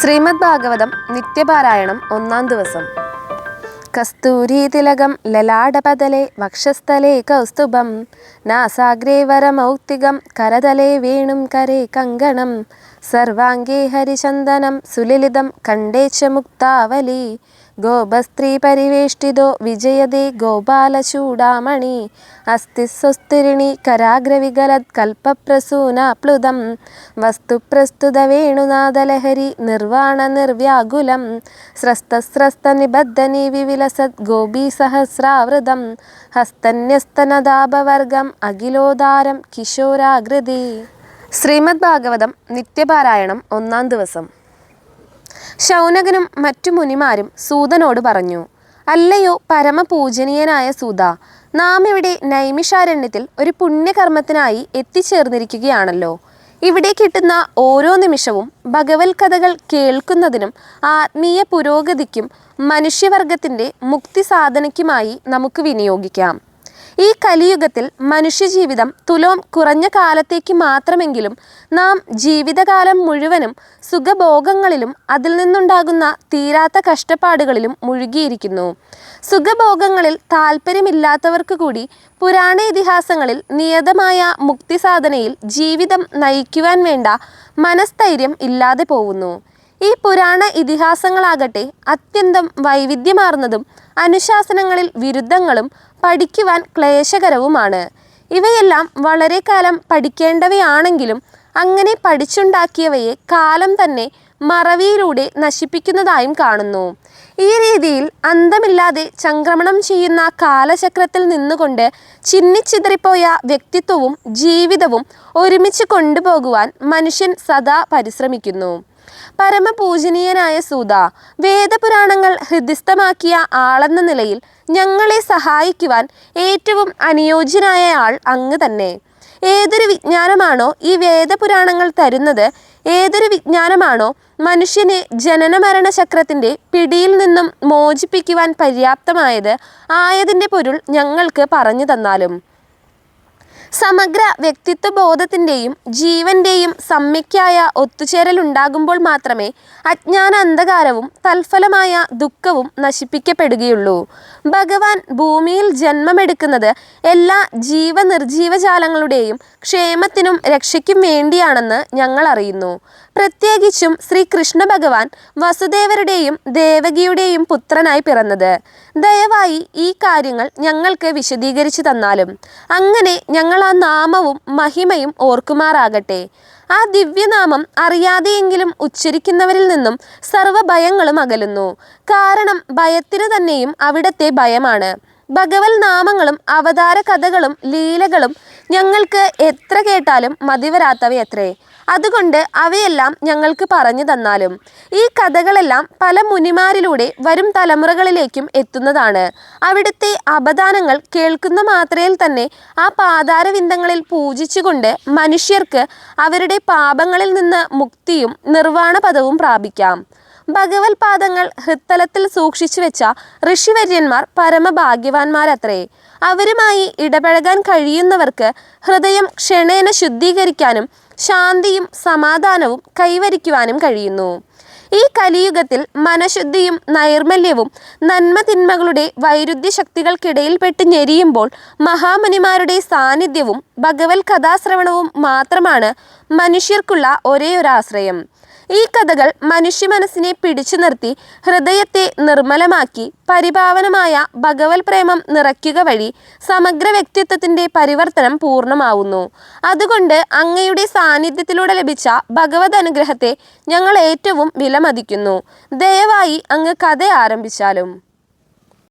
ശ്രീമദ് ഭാഗവതം നിത്യപാരായണം ഒന്നാം ദിവസം. കസ്തൂരി തിലകം ലലാടപതലെ വക്ഷസ്ഥലേ കൗസ്തുഭം നാസാഗ്രേ വരമൗക്തികം കരതലേ വേണും കരേ കങ്കണം സർവാംഗേ ഹരിചന്ദനം സുലലിതം കണ്ടേച്ച മുക്താവലി ഗോപസ്ത്രീ പരിവേഷ്ടിതോ വിജയതേ ഗോപാലചൂടാമണി അസ്ഥിസ്വസ്തിരിണി സ്വസ്തിരിണി കരാഗ്രവിഗലത് കൽപ്പപ്രസൂനാപ്ലുതം വസ്തുപ്രസ്തുത വേണുനാദലഹരി നിർവാണ നിർവ്യാകുലം. സ്രസ്തസ്രസ്ത നിബദ്ധനി വിവിലസത് ഗോപീസഹസ്രാവൃതം. ഹസ്തന്യസ്തനദാപവർഗം അഖിലോദാരം കിശോരാകൃതി. ശ്രീമദ് ഭാഗവതം നിത്യപാരായണം ഒന്നാം ദിവസം. ശൗനകനും മറ്റു മുനിമാരും സൂതനോട് പറഞ്ഞു അല്ലയോ പരമപൂജനീയനായ സൂത നാം ഇവിടെ നൈമിഷാരണ്യത്തിൽ ഒരു പുണ്യകർമ്മത്തിനായി എത്തിച്ചേർന്നിരിക്കുകയാണല്ലോ. ഇവിടെ കിട്ടുന്ന ഓരോ നിമിഷവും ഭഗവത് കഥകൾ കേൾക്കുന്നതിനും ആത്മീയ പുരോഗതിക്കും മനുഷ്യവർഗത്തിന്റെ മുക്തി സാധനയ്ക്കുമായി നമുക്ക് വിനിയോഗിക്കാം. ഈ കലിയുഗത്തിൽ മനുഷ്യജീവിതം തുലോം കുറഞ്ഞ കാലത്തേക്ക് മാത്രമെങ്കിലും നാം ജീവിതകാലം മുഴുവനും സുഖഭോഗങ്ങളിലും അതിൽ നിന്നുണ്ടാകുന്ന തീരാത്ത കഷ്ടപ്പാടുകളിലും മുഴുകിയിരിക്കുന്നു. സുഖഭോഗങ്ങളിൽ താല്പര്യമില്ലാത്തവർക്ക് കൂടി പുരാണ ഇതിഹാസങ്ങളിൽ നിയതമായ മുക്തിസാധനയിൽ ജീവിതം നയിക്കുവാൻ വേണ്ട മനസ്ഥൈര്യം ഇല്ലാതെ പോകുന്നു. ഈ പുരാണ ഇതിഹാസങ്ങളാകട്ടെ അത്യന്തം വൈവിധ്യമാർന്നതും അനുശാസനങ്ങളിൽ വിരുദ്ധങ്ങളും പഠിക്കുവാൻ ക്ലേശകരവുമാണ്. ഇവയെല്ലാം വളരെ കാലം പഠിക്കേണ്ടവയാണെങ്കിലും അങ്ങനെ പഠിച്ചുണ്ടാക്കിയവയെ കാലം തന്നെ മറവിയിലൂടെ നശിപ്പിക്കുന്നതായും കാണുന്നു. ഈ രീതിയിൽ അന്തമില്ലാതെ ചംക്രമണം ചെയ്യുന്ന കാലചക്രത്തിൽ നിന്നുകൊണ്ട് ചിന്നിച്ചിതറിപ്പോയ വ്യക്തിത്വവും ജീവിതവും ഒരുമിച്ച് കൊണ്ടുപോകുവാൻ മനുഷ്യൻ സദാ പരിശ്രമിക്കുന്നു. പരമപൂജനീയനായ സൂത വേദപുരാണങ്ങൾ ഹൃദിസ്ഥമാക്കിയ ആളെന്ന നിലയിൽ ഞങ്ങളെ സഹായിക്കുവാൻ ഏറ്റവും അനുയോജ്യനായ ആൾ അങ്ങ് തന്നെ. ഏതൊരു വിജ്ഞാനമാണോ ഈ വേദപുരാണങ്ങൾ തരുന്നത് ഏതൊരു വിജ്ഞാനമാണോ മനുഷ്യനെ ജനനമരണ ചക്രത്തിന്റെ പിടിയിൽ നിന്നും മോചിപ്പിക്കുവാൻ പര്യാപ്തമായത് ആയതിന്റെ പൊരുൾ ഞങ്ങൾക്ക് പറഞ്ഞു തന്നാലും. സമഗ്ര വ്യക്തിത്വ ബോധത്തിന്റെയും ജീവന്റെയും ഒത്തുചേരൽ ഉണ്ടാകുമ്പോൾ മാത്രമേ അജ്ഞാന അന്ധകാരവും തൽഫലമായ ദുഃഖവും നശിപ്പിക്കപ്പെടുകയുള്ളൂ. ഭഗവാൻ ഭൂമിയിൽ ജന്മമെടുക്കുന്നത് എല്ലാ ജീവനിർജീവജാലങ്ങളുടെയും ക്ഷേമത്തിനും രക്ഷയ്ക്കും വേണ്ടിയാണെന്ന് ഞങ്ങൾ അറിയുന്നു. പ്രത്യേകിച്ചും ശ്രീ കൃഷ്ണ ഭഗവാൻ വസുദേവരുടെയും ദേവകിയുടെയും പുത്രനായി പിറന്നത്. ദയവായി ഈ കാര്യങ്ങൾ ഞങ്ങൾക്ക് വിശദീകരിച്ചു തന്നാലും അങ്ങനെ ഞങ്ങൾ ആ നാമവും മഹിമയും ഓർക്കുമാറാകട്ടെ. ആ ദിവ്യനാമം അറിയാതെയെങ്കിലും ഉച്ചരിക്കുന്നവരിൽ നിന്നും സർവഭയങ്ങളും അകലുന്നു. കാരണം ഭയത്തിന് തന്നെയും അവിടത്തെ ഭയമാണ്. ഭഗവത് നാമങ്ങളും അവതാര കഥകളും ലീലകളും ഞങ്ങൾക്ക് എത്ര കേട്ടാലും മതിവരാത്തവയത്രേ അതുകൊണ്ട് അവയെല്ലാം ഞങ്ങൾക്ക് പറഞ്ഞു തന്നാലും. ഈ കഥകളെല്ലാം പല മുനിമാരിലൂടെ വരും തലമുറകളിലേക്കും എത്തുന്നതാണ്. അവിടുത്തെ അപദാനങ്ങൾ കേൾക്കുന്ന മാത്രയിൽ തന്നെ ആ പാതാരവിന്ദങ്ങളിൽ പൂജിച്ചുകൊണ്ട് മനുഷ്യർക്ക് അവരുടെ പാപങ്ങളിൽ നിന്ന് മുക്തിയും നിർവാണപദവും പ്രാപിക്കാം. ഭഗവത് പാദങ്ങൾ ഹൃത്തലത്തിൽ സൂക്ഷിച്ചു വെച്ച ഋഷിവര്യന്മാർ പരമഭാഗ്യവാന്മാരത്രേ. അവരുമായി ഇടപഴകാൻ കഴിയുന്നവർക്ക് ഹൃദയം ക്ഷണേന ശുദ്ധീകരിക്കാനും ശാന്തിയും സമാധാനവും കൈവരിക്കുവാനും കഴിയുന്നു. ഈ കലിയുഗത്തിൽ മനഃശുദ്ധിയും നൈർമല്യവും നന്മ തിന്മകളുടെ വൈരുദ്ധ്യ ശക്തികൾക്കിടയിൽപ്പെട്ട് ഞെരിയുമ്പോൾ മഹാമുനിമാരുടെ സാന്നിധ്യവും ഭഗവത് കഥാശ്രവണവും മാത്രമാണ് മനുഷ്യർക്കുള്ള ഒരേ ഒരു ആശ്രയം ഈ കഥകൾ മനുഷ്യ മനസ്സിനെ പിടിച്ചു നിർത്തി ഹൃദയത്തെ നിർമ്മലമാക്കി പരിഭാവനമായ ഭഗവത് പ്രേമം നിറയ്ക്കുക വഴി സമഗ്ര വ്യക്തിത്വത്തിന്റെ പരിവർത്തനം പൂർണമാവുന്നു. അതുകൊണ്ട് അങ്ങയുടെ സാന്നിധ്യത്തിലൂടെ ലഭിച്ച ഭഗവത് അനുഗ്രഹത്തെ ഞങ്ങൾ ഏറ്റവും വിലമതിക്കുന്നു. ദയവായി അങ്ങ് കഥ ആരംഭിച്ചാലും.